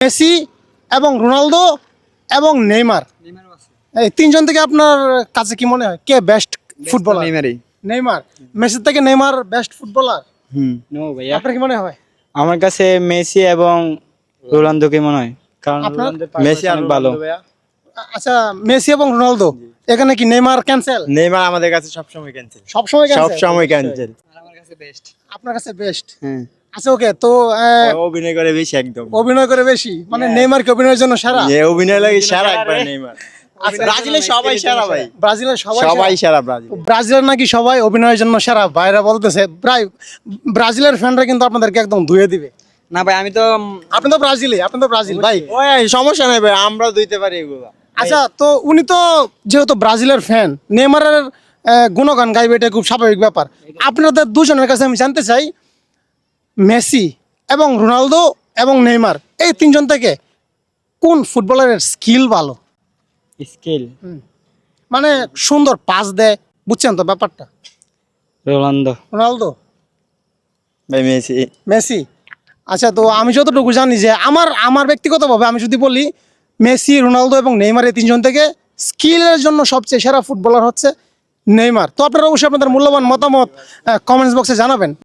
Messi এবং Ronaldo এবং Neymar. এই তিনজন থেকে আপনার কাছে কি মনে হয়? কে বেস্ট ফুটবলার নেইমারই। নেইমার। মেসির থেকে নেইমার বেস্ট ফুটবলার হুম। নো ভাইয়া আপনার কি মনে হয়? আমার কাছে মেসি এবং রোনালদোকে মনে হয়? কারণ আপনার? মেসি আর অনেক ভালো। রোনালদো আচ্ছা মেসি এবং রোনালদো এখানে কি নেইমার ক্যান্সেল নেইমার আমাদের কাছে সবসময় ক্যান্সেল সবসময় ক্যান্সেল সময় ক্যান্সেল আমার কাছে বেস্ট আপনার কাছে বেস্ট হ্যাঁ। আচ্ছা ওকে তো অভিনয় করে বেশি একদম। অভিনয় করে বেশি? মানে নেইমার কি অভিনয়ের জন্য সেরা? অভিনয় লাগে সেরা একবার নেইমার। ব্রাজিলের সবাই সেরা ভাই। ব্রাজিলের সবাই সবাই সেরা। ব্রাজিল। ব্রাজিলের নাকি সবাই অভিনয়ের জন্য সেরা? বাইরে বলতেছে প্রায় ব্রাজিলের ফ্যানরা কিন্তু আপনাদেরকে একদম ধুয়ে দিবে। না ভাই আমি তো আপনি তো ব্রাজিলে আপনি তো ব্রাজিল ভাই। ওই সমস্যা নাই ভাই আমরা দিতে পারি এগুলো। আচ্ছা তো উনি তো যেহেতু ব্রাজিলের ফ্যান নেইমারের গুণগান গাইবে এটা খুব স্বাভাবিক ব্যাপার। আপনাদের দুজনের কাছে আমি জানতে চাই মেসি এবং রোনালদো এবং নেইমার এই তিনজন থেকে কোন ফুটবলারের স্কিল ভালো? স্কিল? মানে সুন্দর পাস দেয় বুঝছেন তো ব্যাপারটা? রোনালদো। রোনালদো? ভাই মেসি। মেসি? আচ্ছা তো আমি যতটুকু জানি যে আমার আমার ব্যক্তিগতভাবে আমি যদি বলি মেসি রোনালদো এবং নেইমার এই তিনজন থেকে স্কিলের জন্য সবচেয়ে সেরা ফুটবলার হচ্ছে নেইমার। তো আপনারা অবশ্যই আপনাদের মূল্যবান মতামত কমেন্টস বক্সে জানাবেন।